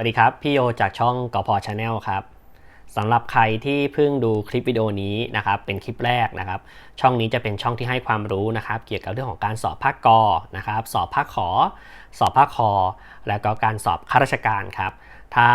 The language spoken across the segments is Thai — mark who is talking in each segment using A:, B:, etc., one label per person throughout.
A: วัสดีครับ พี่โยจากช่องกพชาแนลครับสำหรับใครที่เพิ่งดูคลิปวิดีโอนี้นะครับเป็นคลิปแรกนะครับ ช่องนี้จะเป็นช่องที่ให้ความรู้นะครับ เกี่ยวกับเรื่องของการสอบภาคกอนะครับ สอบภาคขอ สอบภาคคอ แล้วก็การสอบข้าราชการครับ ถ้า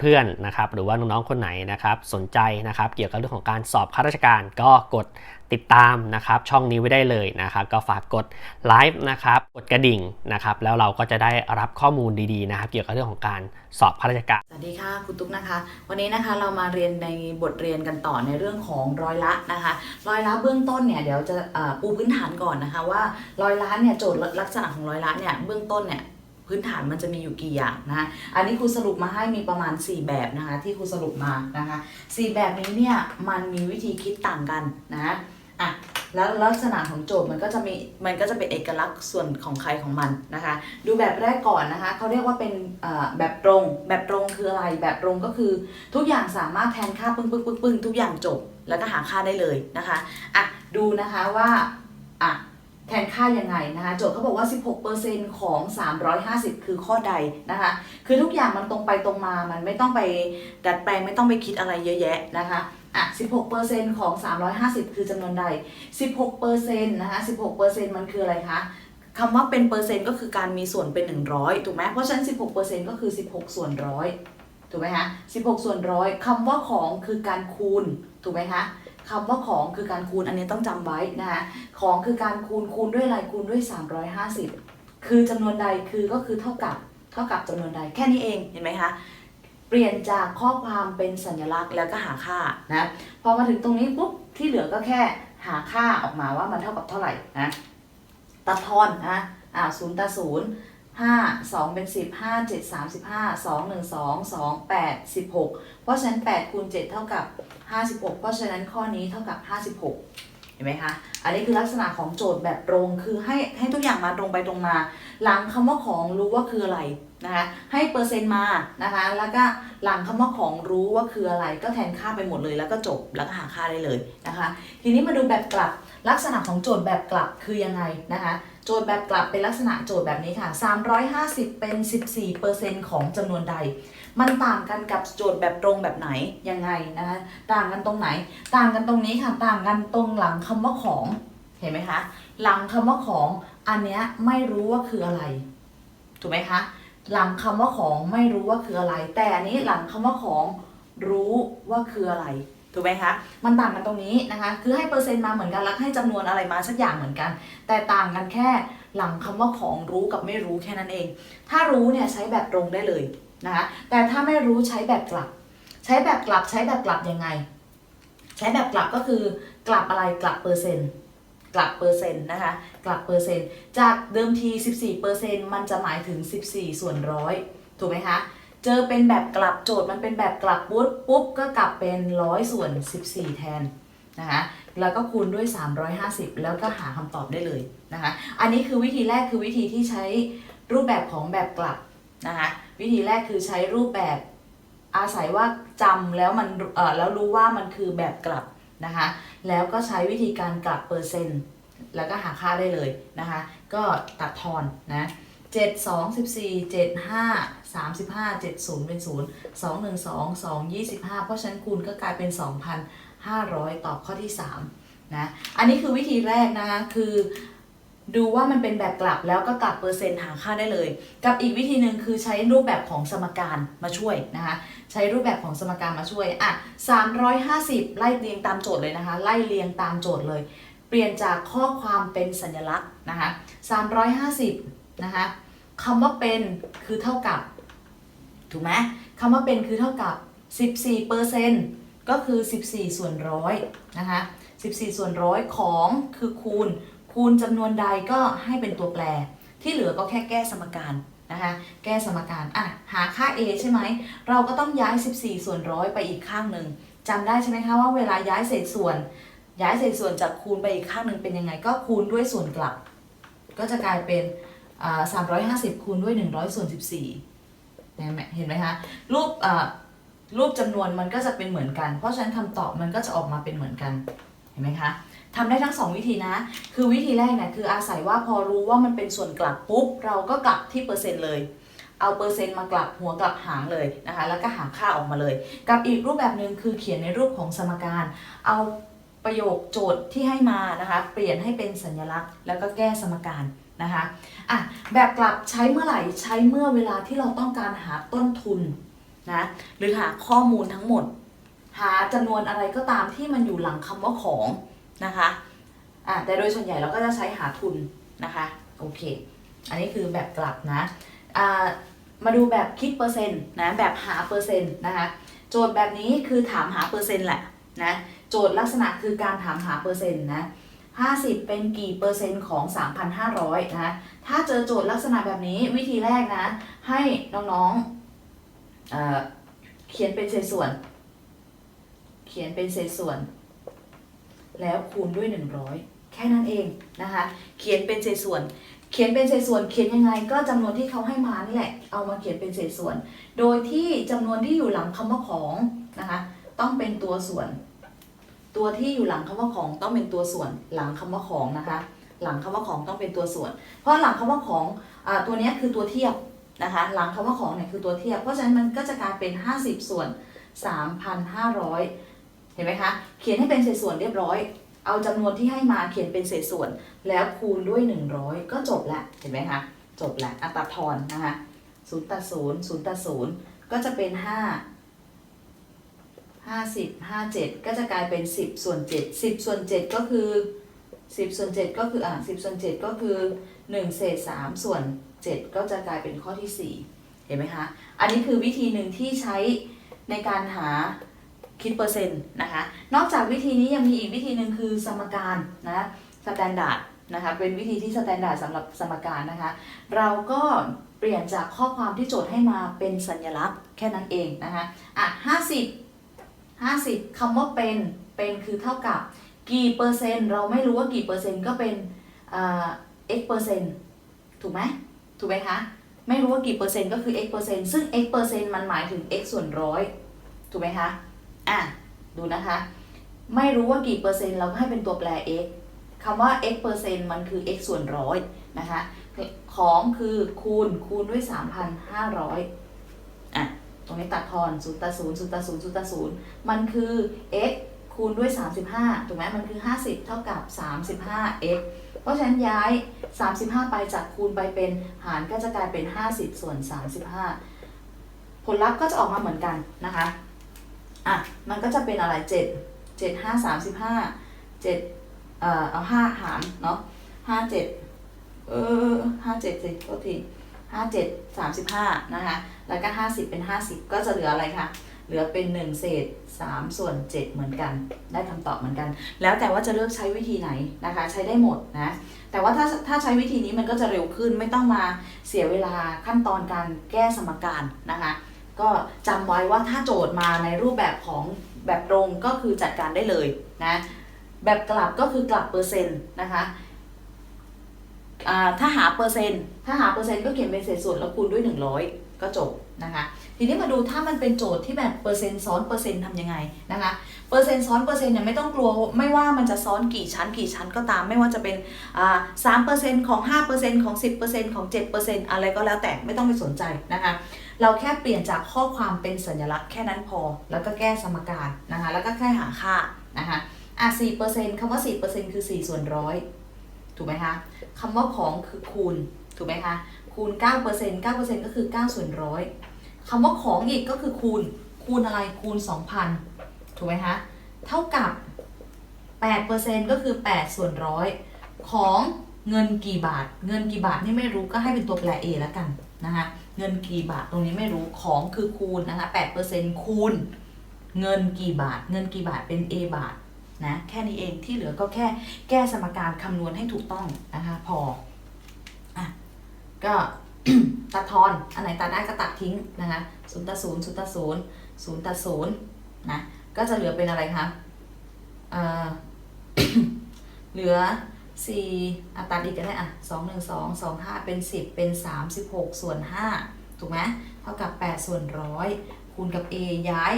A: เพื่อนๆนะครับหรือว่าน้องๆคนไหนนะครับสนใจนะครับเกี่ยวกับเรื่องของการสอบข้าราชการก็กดติดตามนะครับช่องนี้ไว้ได้เลยนะครับก็ฝากกดไลฟ์นะครับกดกระดิ่งนะครับแล้วเราก็จะได้รับข้อมูลดีๆนะครับเกี่ยวกับเรื่องของการสอบข้าราชการ
B: สวัสดีค่ะคุณตุ๊กนะคะ วันนี้นะคะเรามาเรียนในบทเรียนกันต่อในเรื่องของร้อยละนะคะร้อยละเบื้องต้นเนี่ยเดี๋ยวจะอ่อปูพื้นฐานก่อนนะคะว่าร้อยละเนี่ยโจทย์ลักษณะของร้อยละเนี่ยเบื้องต้นเนี่ย พื้นฐานมันจะมีอยู่กี่อย่างนะคะอันนี้ครูสรุปมาให้มีประมาณ 4 แบบนะคะที่ครูสรุปมานะคะ4แบบนี้เนี่ยมันมีวิธีคิดต่างกันนะอะแล้วลักษณะของโจทย์มันก็จะมีมันก็จะเป็นเอกลักษณ์ส่วนของใครของมันนะคะ ดูแบบแรกก่อนนะคะเขาเรียกว่าเป็นแบบตรง แบบตรงคืออะไร แบบตรงก็คือ ทุกอย่างสามารถแทนค่าปึ้งปึ้งปึ้งปึ้งทุกอย่างจบ แล้วก็หาค่าได้เลยนะคะอะดูนะคะว่าอะ แทนค่ายังไงนะคะโจทย์เขาบอกว่า 16%ของ 350 คือข้อใดนะคะ คือทุกอย่างมันตรงไปตรงมา มันไม่ต้องไปดัดแปลงไม่ต้องไปคิดอะไรเยอะแยะนะคะอะ16%ของ 350 คือจำนวนใด 16%นะคะ16%มันคืออะไรคะคำว่าเป็นเปอร์เซ็นต์ก็คือการมีส่วนเป็น 100 ถูกไหมเพราะฉะนั้น 16%ก็คือ 16 ส่วนร้อยถูกไหมคะ16 ส่วนร้อยคำว่าของคือการคูณ ถูกไหมคะ คำว่าของคือการคูณอันนี้ต้องจำไว้นะคะของคือการคูณคูณด้วยอะไรคูณด้วย 350 คือจำนวนใดคือก็คือเท่ากับเท่ากับจำนวนใดแค่นี้เองเห็นไหมคะเปลี่ยนจากข้อความเป็นสัญลักษณ์แล้วก็หาค่านะพอมาถึงตรงนี้ปุ๊บที่เหลือก็แค่หาค่าออกมาว่ามันเท่ากับเท่าไหร่นะตัดทอนนะอ่าศูนย์ตัดศูนย์ ห้าสองเป็นสิบห้าเจ็ดสามสิบห้าสองหนึ่งสองสองแปดสิบหกเพราะฉะนั้นแปดคูณเจ็ดเท่ากับห้าสิบหกเพราะฉะนั้นข้อนี้เท่ากับห้าสิบหกเห็นไหมคะ อันนี้คือลักษณะของโจทย์แบบตรง คือให้ให้ทุกอย่างมาตรงไปตรงมา หลังคำว่าของรู้ว่าคืออะไรนะคะ ให้เปอร์เซ็นต์มานะคะ แล้วก็หลังคำว่าของรู้ว่าคืออะไร ก็แทนค่าไปหมดเลย แล้วก็จบ แล้วก็หาค่าได้เลยนะคะ ทีนี้มาดูแบบกลับ ลักษณะของโจทย์แบบกลับคือยังไงนะคะ จทย์แบบกลับเป็นลักษณะโจทย์แบบนี้ค่ะ 350 เป็น 14%ของจำนวนใด มันต่างกันกับโจทย์แบบตรงแบบไหน ยังไงนะคะ ต่างกันตรงไหน ต่างกันตรงนี้ค่ะ ต่างกันตรงหลังคำว่าของ เห็นไหมคะ หลังคำว่าของ อันเนี้ยไม่รู้ว่าคืออะไร ถูกไหมคะ หลังคำว่าของไม่รู้ว่าคืออะไร แต่อันนี้หลังคำว่าของรู้ว่าคืออะไร ถูกไหมคะมันต่างกันตรงนี้นะคะ คือให้เปอร์เซ็นต์มาเหมือนกันแล้วให้จำนวนอะไรมาสักอย่างเหมือนกัน แต่ต่างกันแค่หลังคำว่าของรู้กับไม่รู้แค่นั้นเอง ถ้ารู้เนี่ยใช้แบบตรงได้เลยนะคะแต่ถ้าไม่รู้ใช้แบบกลับ ใช้แบบกลับใช้แบบกลับยังไง ใช้แบบกลับก็คือกลับอะไรกลับเปอร์เซ็นต์กลับเปอร์เซ็นต์นะคะกลับเปอร์เซ็นต์จากเดิมที 14เปอร์เซ็นต์มันจะหมายถึง 14 ส่วนร้อยถูกไหมคะ เจอเป็นแบบกลับโจทย์มันเป็นแบบกลับปุ๊บปุ๊บก็กลับเป็นร้อยส่วน 14 แทนนะคะแล้วก็คูณด้วย 350 แล้วก็หาคำตอบได้เลยนะคะอันนี้คือวิธีแรกคือวิธีที่ใช้รูปแบบของแบบกลับนะคะวิธีแรกคือใช้รูปแบบอาศัยว่าจำแล้วมันเออแล้วรู้ว่ามันคือแบบกลับนะคะแล้วก็ใช้วิธีการกลับเปอร์เซ็นต์ แล้วก็หาค่าได้เลยนะคะก็ตัดทอนนะ 7 2 14 7 5 35 7 0เป็น0 2 1 2 2 25เพราะฉะนั้นคูณก็กลายเป็น2,500ตอบข้อที่3นะอันนี้คือวิธีแรกนะคะคือดูว่ามันเป็นแบบกลับแล้วก็กลับเปอร์เซ็นต์หาค่าได้เลย กับอีกวิธีหนึ่งคือใช้รูปแบบของสมการมาช่วยนะคะ ใช้รูปแบบของสมการมาช่วยอะ350 ไล่เรียงตามโจทย์เลยนะคะ ไล่เรียงตามโจทย์เลย เปลี่ยนจากข้อความเป็นสัญลักษณ์นะคะ350 นะคะคำว่าเป็นคือเท่ากับ ถูกไหมคำว่าเป็นคือเท่ากับ 14เปอร์เซนต์ก็คือ 14 ส่วนร้อยนะคะ14 ส่วนร้อยของคือคูณ คูณจำนวนใดก็ให้เป็นตัวแปร ที่เหลือก็แค่แก้สมการนะคะแก้สมการอะหาค่า a ใช่ไหม เราก็ต้องย้าย 14 ส่วนร้อยไปอีกข้างหนึ่งจำได้ใช่ไหมคะว่าเวลาย้ายเศษส่วน ย้ายเศษส่วนจากคูณไปอีกข้างหนึ่งเป็นยังไง ก็คูณด้วยส่วนกลับ ก็จะกลายเป็น อ่า350คูณด้วย100ส่วน14เห็นไหมเห็นไหมคะรูปรูปจำนวนมันก็จะเป็นเหมือนกัน เพราะฉะนั้นคำตอบมันก็จะออกมาเป็นเหมือนกัน เห็นไหมคะทำได้ทั้งสองวิธีนะ คือวิธีแรกเนี่ยคืออาศัยว่าพอรู้ว่ามันเป็นส่วนกลับปุ๊บ เราก็กลับที่เปอร์เซ็นต์เลย เอาเปอร์เซ็นต์มากลับหัวกลับหางเลยนะคะ แล้วก็หาค่าออกมาเลย กับอีกรูปแบบหนึ่งคือเขียนในรูปของสมการ เอาประโยคโจทย์ที่ให้มานะคะ เปลี่ยนให้เป็นสัญลักษณ์ แล้วก็แก้สมการ นะคะอะแบบกลับใช้เมื่อไหร่ใช้เมื่อเวลาที่เราต้องการหาต้นทุนนะหรือหาข้อมูลทั้งหมด หาจำนวนอะไรก็ตามที่มันอยู่หลังคำว่าของนะคะอะแต่โดยส่วนใหญ่เราก็จะใช้หาทุนนะคะโอเค อันนี้คือแบบกลับนะอ่ามาดูแบบคิดเปอร์เซ็นต์นะแบบหาเปอร์เซ็นต์นะคะโจทย์แบบนี้คือถามหาเปอร์เซ็นต์แหละนะโจทย์ลักษณะคือการถามหาเปอร์เซ็นต์นะ 50 เป็นกี่เปอร์เซ็นต์ของ 3,500 นะ ถ้าเจอโจทย์ลักษณะแบบนี้วิธีแรกนะ ให้น้องๆเเขียนเป็นเศษส่วน เขียนเป็นเศษส่วน แล้วคูณด้วย 100 แค่นั้นเองนะคะ เขียนเป็นเศษส่วน เขียนเป็นเศษส่วน เขียนยังไง ก็จำนวนที่เขาให้มานี่แหละ เอามาเขียนเป็นเศษส่วน โดยที่จำนวนที่อยู่หลังคำว่าของนะคะ ต้องเป็นตัวส่วน ตัวที่อยู่หลังคำว่าของต้องเป็นตัวส่วนหลังคำว่าของนะคะ หลังคำว่าของต้องเป็นตัวส่วน เพราะหลังคำว่าของอตัวนี้คือตัวเทียบนะคะ หลังคำว่าของเนี่ยคือตัวเทียบ เพราะฉะนั้นมันก็จะกลายเป็น 50 ส่วน 3,500 เห็นไหมคะ เขียนให้เป็นเศษส่วนเรียบร้อย เอาจำนวนที่ให้มาเขียนเป็นเศษส่วน แล้วคูณด้วย 100 ก็จบละเห็นไหมคะจบละอัตราทอนนะคะศูนย์ตัดศูนย์ศูนย์ตัดศูนย์ก็จะเป็น 5 50 57 ก็จะกลายเป็น 10 ส่วน 7 10 ส่วน 7 ก็คือ 10 ส่วน 7 ก็คืออ่า10 ส่วน 7 ก็คือ 1 เศษ 3 ส่วน 7 ก็จะกลายเป็นข้อที่ 4 เห็นไหมคะ อันนี้คือวิธีหนึ่งที่ใช้ในการหาคิดเปอร์เซ็นต์นะคะ นอกจากวิธีนี้ยังมีอีกวิธีหนึ่งคือสมการนะสแตนดาร์ดนะคะเป็นวิธีที่สแตนดาร์ดสำหรับสมการนะคะ เราก็เปลี่ยนจากข้อความที่โจทย์ให้มาเป็นสัญลักษณ์แค่นั้นเองนะคะอะ50 50คำว่าเป็น เป็นคือเท่ากับกี่เปอร์เซ็นต์ เราไม่รู้ว่ากี่เปอร์เซ็นต์ก็เป็นอ่า x เปอร์เซ็นต์ถูกไหมถูกไหมคะ ไม่รู้ว่ากี่เปอร์เซ็นต์ก็คือ x เปอร์เซ็นต์ซึ่ง x เปอร์เซ็นต์มันหมายถึง x ส่วนร้อยถูกไหมคะ อะ ดูนะคะ ไม่รู้ว่ากี่เปอร์เซ็นต์เราก็ให้เป็นตัวแปร x คำว่า x เปอร์เซ็นต์มันคือ x ส่วนร้อยนะคะ ของคือคูณคูณด้วย 3,500อะ ตรงนี้ตัดทอน0ตัด0 0ตัด0 0ตัด0มันคือ x คูณด้วย 35 ถูกไหมมันคือ 50 เท่ากับ 35x เพราะฉะนั้นย้าย 35 ไปจากคูณไปเป็นหารก็จะกลายเป็น 50 ส่วน 35 ผลลัพธ์ก็จะออกมาเหมือนกันนะคะ อะ มันก็จะเป็นอะไร 7 7 5 35 7เอ่อเอา5หารเนาะ5 7เออ5 7สิโทษที 5 7 35นะคะ แล้วก็50เป็น50ก็จะเหลืออะไรคะเหลือเป็น 1 เศษ 3 ส่วน 7 เหมือนกัน ได้คำตอบเหมือนกัน แล้วแต่ว่าจะเลือกใช้วิธีไหนนะคะ ใช้ได้หมดนะ แต่ว่าถ้าถ้าใช้วิธีนี้มันก็จะเร็วขึ้นไม่ต้องมาเสียเวลาขั้นตอนการแก้สมการนะคะ ก็จำไว้ว่าถ้าโจทย์มาในรูปแบบของแบบตรงก็คือจัดการได้เลยนะ แบบกลับก็คือกลับเปอร์เซ็นต์นะคะ อ่าถ้าหาเปอร์เซ็นต์ถ้าหาเปอร์เซ็นต์ก็เขียนเป็นเศษส่วนแล้วคูณด้วย 100 ก็จบนะคะทีนี้มาดูถ้ามันเป็นโจทย์ที่แบบเปอร์เซ็นต์ซ้อนเปอร์เซ็นต์ทำยังไงนะคะเปอร์เซ็นต์ซ้อนเปอร์เซ็นต์เนี่ยไม่ต้องกลัวไม่ว่ามันจะซ้อนกี่ชั้นกี่ชั้นก็ตาม ไม่ว่าจะเป็นสามเปอร์เซ็นต์ของห้าเปอร์เซ็นต์ของสิบเปอร์เซ็นต์ของเจ็ดเปอร์เซ็นต์อะไรก็แล้วแต่ไม่ต้องไปสนใจนะคะเราแค่เปลี่ยนจากข้อความเป็นสัญลักษณ์แค่นั้นพอ แล้วก็แก้สมการนะคะแล้วก็แค่หาค่านะคะอะสี่เปอร์เซ็นต์คำว่าสี่เปอร์เซ็นต์คือสี่ส่วนร้อย ถูกไหมคะคำว่าของคือคูณถูกไหมคะคูณเก้าเปอร์เซ็นต์เก้าเปอร์เซ็นต์ก็คือเก้าส่วนร้อยคำว่าของอีกก็คือคูณคูณอะไรคูณสองพันถูกไหมคะเท่ากับแปดเปอร์เซ็นต์ก็คือแปดส่วนร้อยของเงินกี่บาท เงินกี่บาทนี่ไม่รู้ก็ให้เป็นตัวแปร A แล้วกันนะคะเงินกี่บาทตรงนี้ไม่รู้ของคือคูณนะคะ8%คูณ เงินกี่บาท เงินกี่บาทเป็น A บาท นะแค่นี้เองที่เหลือก็แค่แก้สมการคำนวณให้ถูกต้องนะคะพออะก็ตัดทอนอันไหนตัดได้ก็ตัดทิ้งนะคะศูนย์ตัดศูนย์ศูนย์ตัดศูนย์ศูนย์ตัดศูนย์นะก็จะเหลือเป็นอะไรคะเอ่อเหลือสี่อัตราดีกันได้อะสองหนึ่งสองสองห้าเป็นสิบเป็นสามสิบหกส่วนห้าถูกไหมเท่ากับแปดส่วนร้อยคูณกับ a ย้าย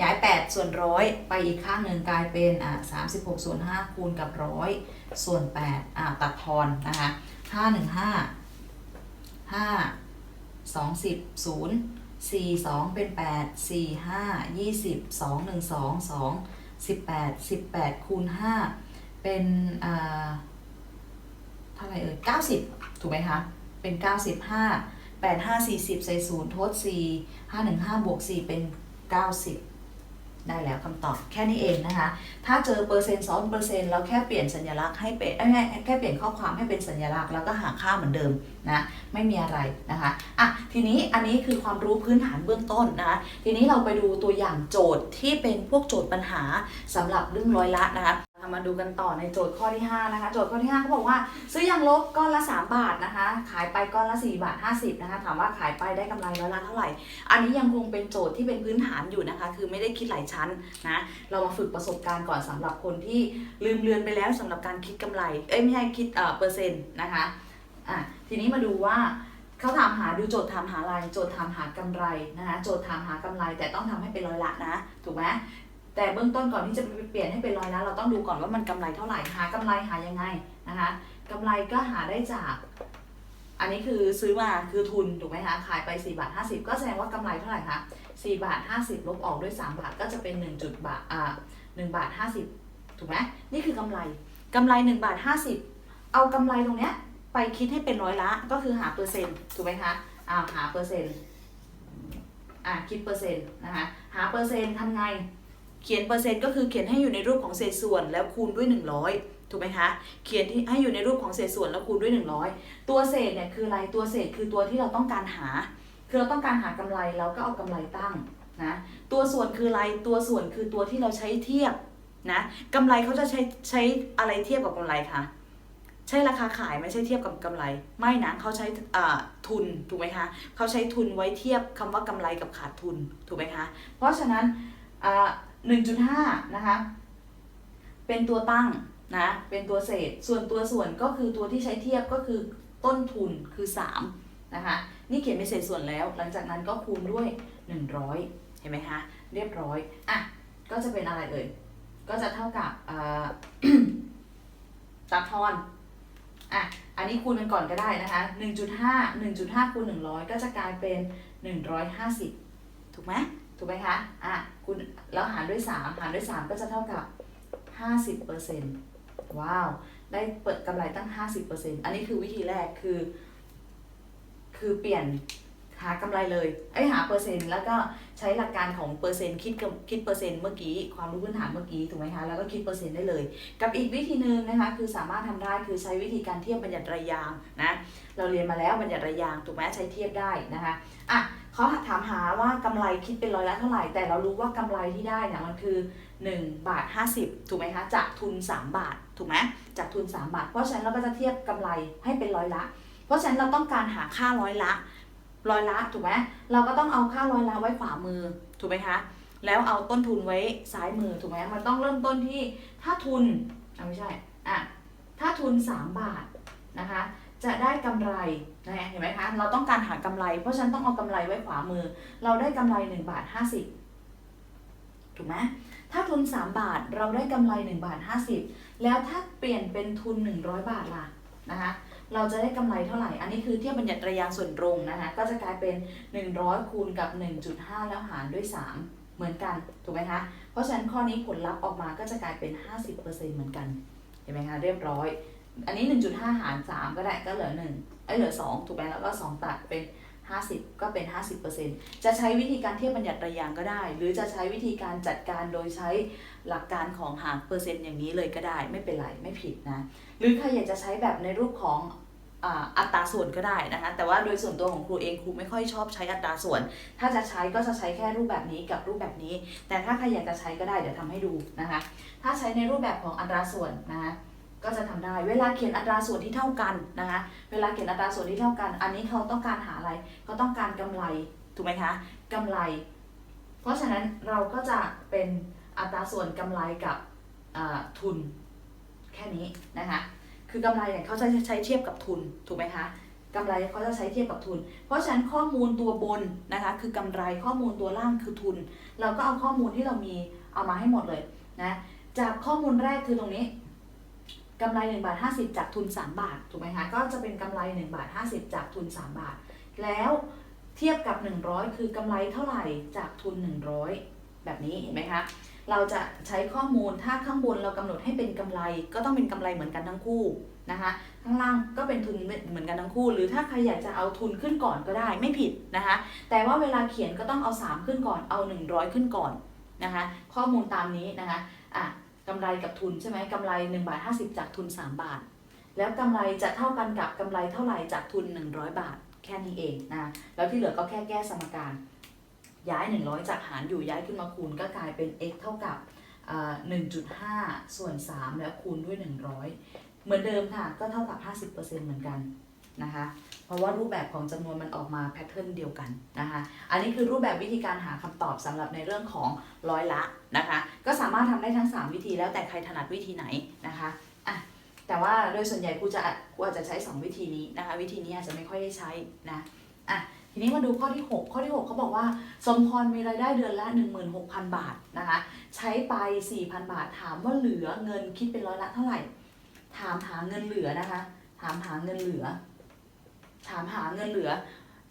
B: ย้ายแปดส่วนร้อยไปอีกข้างหนึ่งกลายเป็นอะสามสิบหกส่วนห้าคูณกับร้อยส่วนแปดอะตัดทอนนะคะห้าหนึ่งห้าห้า2 10 0 4 2เป็น8 4 5 20 2 1 2 2 18 18คูณ5เป็นอ่าเท่าไหร่เอ่ย90ถูกไหมคะเป็น95 85 40ใส่0ทด4 515บวก4เป็น90 ได้แล้วคำตอบแค่นี้เองนะคะ ถ้าเจอเปอร์เซ็นต์ซ้อนเปอร์เซ็นต์เราแค่เปลี่ยนสัญลักษณ์ให้เป็นแค่เปลี่ยนข้อความให้เป็นสัญลักษณ์แล้วก็หาค่าเหมือนเดิมนะไม่มีอะไรนะคะอะทีนี้อันนี้คือความรู้พื้นฐานเบื้องต้นนะคะทีนี้เราไปดูตัวอย่างโจทย์ที่เป็นพวกโจทย์ปัญหาสำหรับเรื่องร้อยละนะคะ มาดูกันต่อในโจทย์ข้อที่ 5 นะคะ โจทย์ข้อที่5เขาบอกว่า ซื้อยางลบก้อนละ 3 บาทนะคะ ขายไปก้อนละ 4 บาท 50 นะคะ ถามว่าขายไปได้กำไรร้อยละเท่าไหร่ อันนี้ยังคงเป็นโจทย์ที่เป็นพื้นฐานอยู่นะคะ คือไม่ได้คิดหลายชั้นนะ เรามาฝึกประสบการณ์ก่อนสำหรับคนที่ลืมเลือนไปแล้วสำหรับการคิดกำไร เอ้ยไม่ใช่คิดเอ่อเปอร์เซ็นต์นะคะอะทีนี้มาดูว่าเขาถามหาดูโจทย์ถามหาอะไรโจทย์ถามหากำไรนะคะโจทย์ถามหากำไรแต่ต้องทำให้เป็นร้อยละนะ ถูกไหม แต่เบื้องต้นก่อนที่จะไปเปลี่ยนให้เป็นร้อยละเราต้องดูก่อนว่ามันกำไรเท่าไหร่หากำไรหายังไงนะคะกำไรก็หาได้จาก อันนี้คือซื้อมาคือทุนถูกไหมคะขายไป4บาท50 ก็แสดงว่ากำไรเท่าไหร่คะ4บาท50 ลบออกด้วย 3 บาทก็จะเป็น1จุดบาทอ่า1บาท50ถูกไหมนี่คือกำไรกำไร1บาท50 เอากำไรตรงเนี้ยไปคิดให้เป็นร้อยละก็คือหาเปอร์เซ็นต์ถูกไหมคะอ่าหาเปอร์เซ็นต์อ่าคิดเปอร์เซ็นต์นะคะหาเปอร์เซ็นต์ทำไง เขียนเปอร์เซ็นต์ก็คือเขียนให้อยู่ในรูปของเศษส่วนแล้วคูณด้วย 100 ถูกไหมคะ เขียนที่ให้อยู่ในรูปของเศษส่วนแล้วคูณด้วย 100 ตัวเศษเนี่ยคืออะไร ตัวเศษคือตัวที่เราต้องการหา คือเราต้องการหากำไรเราก็เอากำไรตั้งนะ ตัวส่วนคืออะไร ตัวส่วนคือตัวที่เราใช้เทียบนะกำไรเขาจะใช้ใช้อะไรเทียบกับกำไรคะใช่ราคาขายไม่ใช่เทียบกับกำไร ไม่นะเขาใช้ทุนถูกไหมคะเขาใช้ทุนไว้เทียบคำว่ากำไรกับขาดทุนถูกไหมคะ เพราะฉะนั้นอ่า 1.5 นะคะ เป็นตัวตั้งนะ เป็นตัวเศษ ส่วนตัวส่วนก็คือตัวที่ใช้เทียบก็คือต้นทุนคือ3นะคะ นี่เขียนเป็นเศษส่วนแล้ว หลังจากนั้นก็คูณด้วย 100 เห็นไหมคะ เรียบร้อย อะ ก็จะเป็นอะไรเอ่ย ก็จะเท่ากับตัดทอน อะ อันนี้คูณกันก่อนก็ได้นะคะ 1.5 1.5 คูณ 100 ก็จะกลายเป็น 150 ถูกไหม ถูกไหมคะอะคูณแล้วหารด้วย 3 หารด้วย 3 ก็จะเท่ากับ 50%ว้าว ได้เปิดกำไรตั้ง 50%อันนี้คือวิธีแรกคือ คือเปลี่ยนหากำไรเลยไอ้หาเปอร์เซ็นต์แล้วก็ใช้หลักการของเปอร์เซ็นต์คิดกับคิดเปอร์เซ็นต์เมื่อกี้ความรู้พื้นฐานเมื่อกี้ถูกไหมคะแล้วก็คิดเปอร์เซ็นต์ได้เลย กับอีกวิธีหนึ่งนะคะคือสามารถทำได้คือใช้วิธีการเทียบบัญญัติรายางนะเราเรียนมาแล้วบัญญัติรายยางถูกไหมใช้เทียบได้นะคะอะ เขาถามหาว่ากำไรคิดเป็นร้อยละเท่าไหร่ แต่เรารู้ว่ากำไรที่ได้เนี่ยมันคือ 1 บาท 50 ถูกไหมคะ จากทุน 3 บาท ถูกไหมจากทุน 3 บาท เพราะฉะนั้นเราก็จะเทียบกำไรให้เป็นร้อยละ เพราะฉะนั้นเราต้องการหาค่าร้อยละ ร้อยละ ถูกไหมเราก็ต้องเอาค่าร้อยละไว้ขวามือ ถูกไหมคะ แล้วเอาต้นทุนไว้ซ้ายมือ ถูกไหมมันต้องเริ่มต้นที่ ถ้าทุนอะไม่ใช่ อะ ถ้าทุน 3 บาทนะคะ จะได้กำไร นะเห็นไหมคะ เราต้องการหากำไร เพราะฉันต้องเอากำไรไว้ขวามือ เราได้กำไร1บาท50 ถูกไหมถ้าทุน 3 บาทเราได้กำไร1บาท50 แล้วถ้าเปลี่ยนเป็นทุน 100 บาทล่ะนะคะเราจะได้กำไรเท่าไหร่ อันนี้คือเทียบบัญญัติระยางส่วนตรงนะคะก็จะกลายเป็น 100 คูณกับ 1.5 แล้วหารด้วย 3 เหมือนกัน ถูกไหมคะ เพราะฉะนั้นข้อนี้ผลลัพธ์ออกมาก็จะกลายเป็น 50%เหมือนกัน เห็นไหมคะ เรียบร้อย อันนี้ 1.5 หาร 3 ก็ได้ก็เหลือ 1 เอ้เหลือ 2 ถูกไหมแล้วก็ 2 ตัดเป็น 50 ก็เป็น 50%จะใช้วิธีการเทียบบัญญัติระยางก็ได้ หรือจะใช้วิธีการจัดการโดยใช้หลักการของหารเปอร์เซ็นต์อย่างนี้เลยก็ได้ไม่เป็นไรไม่ผิดนะหรือใครอยากจะใช้แบบในรูปของอัตราส่วนก็ได้นะคะแต่ว่าโดยส่วนตัวของครูเองครูไม่ค่อยชอบใช้อัตราส่วน ถ้าจะใช้ก็จะใช้แค่รูปแบบนี้กับรูปแบบนี้ แต่ถ้าใครอยากจะใช้ก็ได้เดี๋ยวทำให้ดูนะคะถ้าใช้ในรูปแบบของอัตราส่วนนะคะ ก็จะทำได้เวลาเขียนอัตราส่วนที่เท่ากันนะคะเวลาเขียนอัตราส่วนที่เท่ากัน อันนี้เขาต้องการหาอะไรเขาต้องการกำไรถูกไหมคะกำไร เพราะฉะนั้นเราก็จะเป็นอัตราส่วนกำไรกับทุนแค่นี้นะคะคือกำไรเนี่ยเขาจะใช้เทียบกับทุนถูกไหมคะกำไรเขาจะใช้เทียบกับทุน เพราะฉะนั้นข้อมูลตัวบนนะคะคือกำไรข้อมูลตัวล่างคือทุน เราก็เอาข้อมูลที่เรามีเอามาให้หมดเลยนะจากข้อมูลแรกคือตรงนี้ กำไร1บาท50 จากทุน 3 บาทถูกไหมคะก็จะเป็นกำไร1บาท50 จากทุน 3 บาท แล้วเทียบกับ 100 คือกำไรเท่าไหร่จากทุน 100 แบบนี้เห็นไหมคะเราจะใช้ข้อมูลถ้าข้างบนเรากำหนดให้เป็นกำไร ก็ต้องเป็นกำไรเหมือนกันทั้งคู่นะคะข้างล่างก็เป็นทุนเหมือนกันทั้งคู่ หรือถ้าใครอยากจะเอาทุนขึ้นก่อนก็ได้ไม่ผิดนะคะแต่ว่าเวลาเขียนก็ต้องเอา 3 ขึ้นก่อนเอา 100 ขึ้นก่อนนะคะข้อมูลตามนี้นะคะอะ กำไรกับทุนใช่ไหมกำไร1บาท50 จากทุน 3 บาท แล้วกำไรจะเท่ากันกับกำไรเท่าไหร่จากทุน 100 บาท แค่นี้เองนะแล้วที่เหลือก็แค่แก้สมการ ย้าย 100 จากหารอยู่ย้ายขึ้นมาคูณก็กลายเป็น x เท่ากับอ่า1.5 ส่วน 3 แล้วคูณด้วย 100 เหมือนเดิมค่ะ ก็เท่ากับ 50%เหมือนกัน นะคะ เพราะว่ารูปแบบของจำนวนมันออกมาแพทเทิร์นเดียวกันนะคะ อันนี้คือรูปแบบวิธีการหาคำตอบสำหรับในเรื่องของร้อยละนะคะ ก็สามารถทำได้ทั้ง 3 วิธีแล้วแต่ใครถนัดวิธีไหนนะคะอะแต่ว่าโดยส่วนใหญ่ครูจะครูอาจจะใช้ 2 วิธีนี้นะคะ วิธีนี้อาจจะไม่ค่อยได้ใช้นะอะทีนี้มาดูข้อที่ 6 ข้อที่ 6เขาบอกว่า สมพรมีรายได้เดือนละ 16,000 บาทนะคะ ใช้ไป 4,000 บาท ถามว่าเหลือเงินคิดเป็นร้อยละเท่าไหร่ ถามหาเงินเหลือนะคะ ถามหาเงินเหลือ ถามหาเงินเหลือ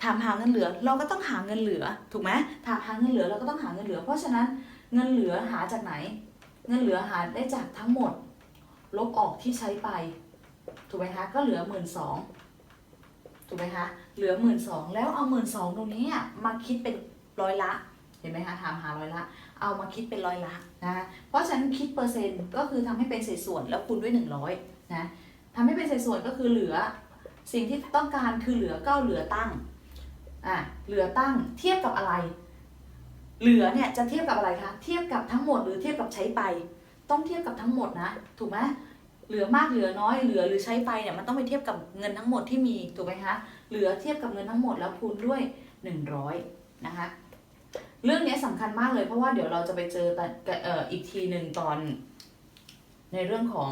B: ถามหาเงินเหลือ เราก็ต้องหาเงินเหลือ ถูกไหมถามหาเงินเหลือเราก็ต้องหาเงินเหลือ เพราะฉะนั้นเงินเหลือหาจากไหน เงินเหลือหาได้จากทั้งหมด ลบออกที่ใช้ไป ถูกไหมคะก็เหลือหมื่นสองถูกไหมคะเหลือหมื่นสองแล้วเอาหมื่นสองตรงนี้มาคิดเป็นร้อยละเห็นไหมคะถามหาร้อยละ เอามาคิดเป็นร้อยละนะคะเพราะฉะนั้นคิดเปอร์เซ็นต์ก็คือทำให้เป็นเศษส่วนแล้วคูณด้วย 100นะทำให้เป็นเศษส่วนก็คือเหลือ สิ่งที่ต้องการคือเหลือก็เหลือตั้งอะเหลือตั้งเทียบกับอะไร เหลือเนี่ยจะเทียบกับอะไรคะเทียบกับทั้งหมดหรือเทียบกับใช้ไป ต้องเทียบกับทั้งหมดนะ ถูกไหมเหลือมากเหลือน้อยเหลือหรือใช้ไปเนี่ยมันต้องไปเทียบกับเงินทั้งหมดที่มีถูกไหมคะเหลือเทียบกับเงินทั้งหมดแล้วคูณด้วย 100 นะคะเรื่องนี้สำคัญมากเลยเพราะว่าเดี๋ยวเราจะไปเจอตอนเอ่ออีกทีหนึ่งตอนในเรื่องของ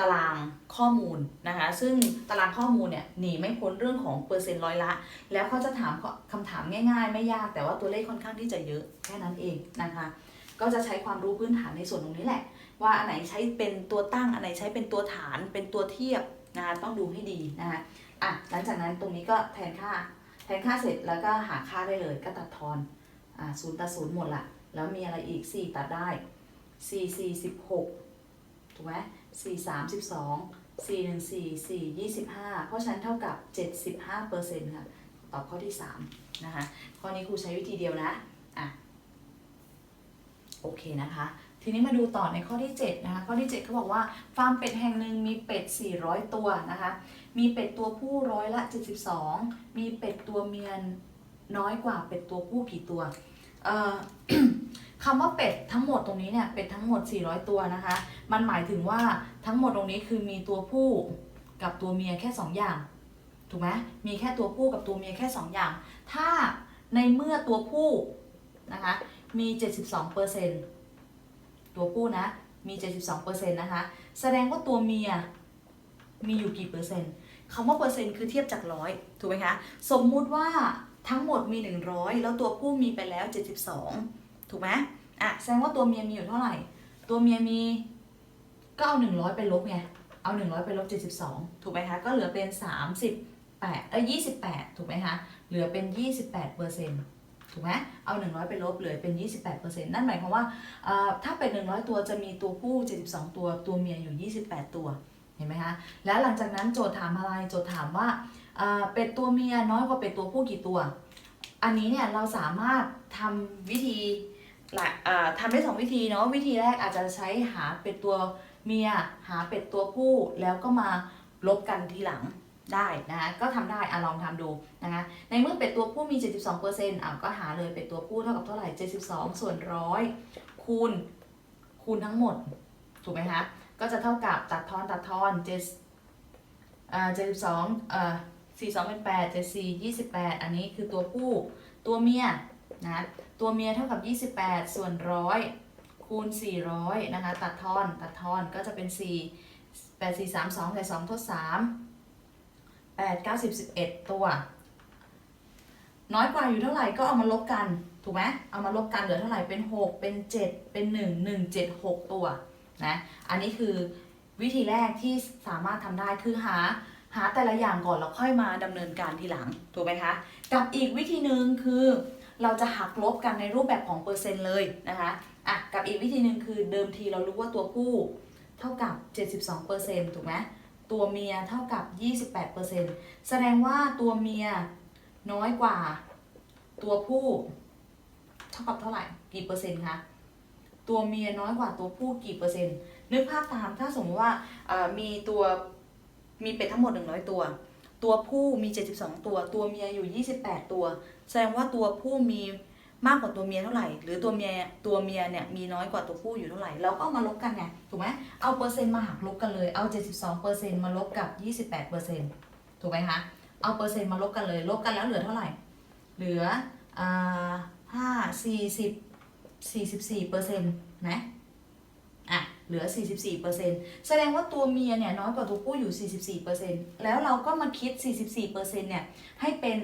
B: ตารางข้อมูลนะคะ ซึ่งตารางข้อมูลเนี่ยหนีไม่พ้นเรื่องของเปอร์เซ็นต์ร้อยละ แล้วเขาจะถามคำถามง่ายๆ ไม่ยากแต่ว่าตัวเลขค่อนข้างที่จะเยอะแค่นั้นเองนะคะ ก็จะใช้ความรู้พื้นฐานในส่วนตรงนี้แหละ ว่าอันไหนใช้เป็นตัวตั้งอันไหนใช้เป็นตัวฐานเป็นตัวเทียบนะคะต้องดูให้ดีนะคะอะหลังจากนั้นตรงนี้ก็แทนค่า แทนค่าเสร็จแล้วก็หาค่าได้เลยก็ตัดทอนอ่าศูนย์ตัดศูนย์หมดละแล้วมีอะไรอีก 4 ตัดได้4 4 16ถูกไหม4 32 4 1 4 4 25 เพราะฉะนั้นเท่ากับ 75เปอร์เซ็นต์ค่ะ ตอบข้อที่ 3 นะคะ ข้อนี้ครูใช้วิธีเดียวนะอะโอเคนะคะ ทีนี้มาดูต่อในข้อที่ 7 นะคะ ข้อที่ 7เขาบอกว่า ฟาร์มเป็ดแห่งหนึ่งมีเป็ด 400 ตัวนะคะ มีเป็ดตัวผู้ร้อยละ 72 มีเป็ดตัวเมียน้อยกว่าเป็ดตัวผู้กี่ตัว เอ่อ คำว่าเป็ดทั้งหมดตรงนี้เนี่ยเป็ดทั้งหมด 400 ตัวนะคะ มันหมายถึงว่าทั้งหมดตรงนี้คือมีตัวผู้กับตัวเมียแค่ 2 อย่างถูกไหมมีแค่ตัวผู้กับตัวเมียแค่ 2 อย่าง ถ้าในเมื่อตัวผู้นะคะมี 72%ตัวผู้นะมี 72%นะคะแสดงว่าตัวเมียมีอยู่กี่เปอร์เซ็นต์คำว่าเปอร์เซ็นต์คือเทียบจากร้อยถูกไหมคะสมมุติว่าทั้งหมดมี 100 แล้วตัวผู้มีไปแล้ว 72 ถูกไหมอะแสดงว่าตัวเมียมีอยู่เท่าไหร่ ตัวเมียมีก็เอา100ไปลบไง เอา100ไปลบ72ถูกไหมคะ ก็เหลือเป็น38เอ้ย28ถูกไหมคะ เหลือเป็น28เปอร์เซ็นต์ถูกไหมเอา 100 ไปลบเหลือเป็น 28เปอร์เซ็นต์นั่นหมายความว่าเอ่อถ้าเป็น 100 ตัวจะมีตัวผู้ 72 ตัว ตัวเมียอยู่ 28 ตัว เห็นไหมคะ แล้วหลังจากนั้นโจทย์ถามอะไร โจทย์ถามว่าเออเป็ดตัวเมียน้อยกว่าเป็ดตัวผู้กี่ตัว อันนี้เนี่ยเราสามารถทำวิธี ทำได้สองวิธีเนาะวิธีแรกอาจจะใช้หาเป็ดตัวเมีย หาเป็ดตัวผู้แล้วก็มาลบกันทีหลังได้นะคะก็ทำได้อะลองทำดูนะคะในเมื่อเป็ดตัวผู้มี 72%อะก็หาเลยเป็ดตัวผู้เท่ากับเท่าไหร่ 72 ส่วนร้อยคูณคูณทั้งหมด ถูกไหมคะก็จะเท่ากับตัดทอนตัดทอนเจ็ดอ่าเจ็ดสิบสองเอ่อสี่สองเป็นแปดเจ็ดสี่ยี่สิบแปดอันนี้คือตัวผู้ตัวเมียนะ ตัวเมียเท่ากับยี่สิบแปดส่วนร้อยคูณสี่ร้อยนะคะ ตัดทอน ตัดทอนก็จะเป็นสี่แปดสี่สามสองใส่สองทดสามแปดเก้าสิบสิบเอ็ดตัว น้อยกว่าอยู่เท่าไหร่ก็เอามาลบกัน ถูกไหมเอามาลบกันเหลือเท่าไหร่ เป็นหกเป็นเจ็ดเป็นหนึ่งหนึ่งเจ็ดหกตัว นะ อันนี้คือวิธีแรกที่สามารถทำได้คือหาหาแต่ละอย่างก่อนแล้วค่อยมาดำเนินการทีหลัง ถูกไหมคะ กับอีกวิธีหนึ่งคือ เราจะหักลบกันในรูปแบบของเปอร์เซ็นต์เลยนะคะอะกับอีกวิธีหนึ่งคือเดิมทีเรารู้ว่าตัวผู้เท่ากับ 72%ถูกไหมตัวเมียเท่ากับ 28%แสดงว่าตัวเมียน้อยกว่าตัวผู้เท่ากับเท่าไหร่กี่เปอร์เซ็นต์คะตัวเมียน้อยกว่าตัวผู้กี่เปอร์เซ็นต์นึกภาพตามถ้าสมมติว่ามีตัวมีเป็ดทั้งหมด 100 ตัว ตัวผู้มี 72 ตัว ตัวเมียอยู่ 28 ตัว แสดงว่าตัวผู้มีมากกว่าตัวเมียเท่าไหร่ หรือตัวเมียตัวเมียเนี่ยมีน้อยกว่าตัวผู้อยู่เท่าไหร่เราก็เอามาลบกันไงถูกไหมเอาเปอร์เซ็นต์มาหักลบกันเลยเอา 72เปอร์เซ็นต์มาลบกับ 28เปอร์เซ็นต์ถูกไหมคะเอาเปอร์เซ็นต์มาลบกันเลยลบกันแล้วเหลือเท่าไหร่ เหลืออ่าห้าสี่สิบสี่สิบสี่เปอร์เซ็นต์นะอะเหลือ 44เปอร์เซ็นต์แสดงว่าตัวเมียเนี่ยน้อยกว่าตัวผู้อยู่ 44เปอร์เซ็นต์แล้วเราก็มาคิด 44เปอร์เซ็นต์เนี่ยให้เป็น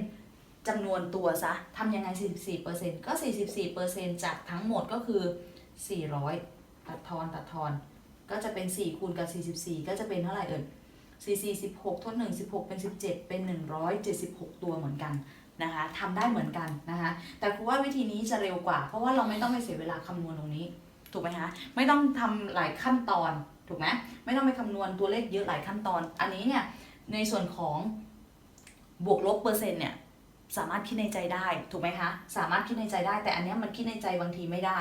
B: จำนวนตัวซะทำยังไง 44เปอร์เซ็นต์ก็ 44เปอร์เซ็นต์จากทั้งหมดก็คือ 400 ตัดทอนตัดทอน ก็จะเป็น 4 คูณกับ 44 ก็จะเป็นเท่าไหร่เอ่ย4 4 16ทด1 16 เป็น 17 เป็น 176 ตัวเหมือนกันนะคะทำได้เหมือนกันนะคะแต่ครูว่าวิธีนี้จะเร็วกว่า เพราะว่าเราไม่ต้องไปเสียเวลาคำนวณตรงนี้ ถูกไหมคะไม่ต้องทำหลายขั้นตอนถูกไหมไม่ต้องไปคำนวณตัวเลขเยอะหลายขั้นตอน อันนี้เนี่ยในส่วนของบวกลบเปอร์เซ็นต์เนี่ย สามารถคิดในใจได้ถูกไหมคะสามารถคิดในใจได้ แต่อันนี้มันคิดในใจบางทีไม่ได้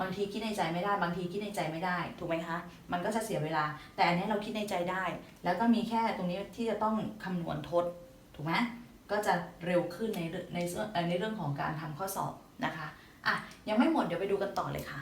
B: บางทีคิดในใจไม่ได้ บางทีคิดในใจไม่ได้ถูกไหมคะมันก็จะเสียเวลา แต่อันนี้เราคิดในใจได้ แล้วก็มีแค่ตรงนี้ที่จะต้องคำนวณทดถูกไหมก็จะเร็วขึ้นในในเรื่องในเรื่องของการทำข้อสอบนะคะอะยังไม่หมดเดี๋ยวไปดูกันต่อเลยค่ะ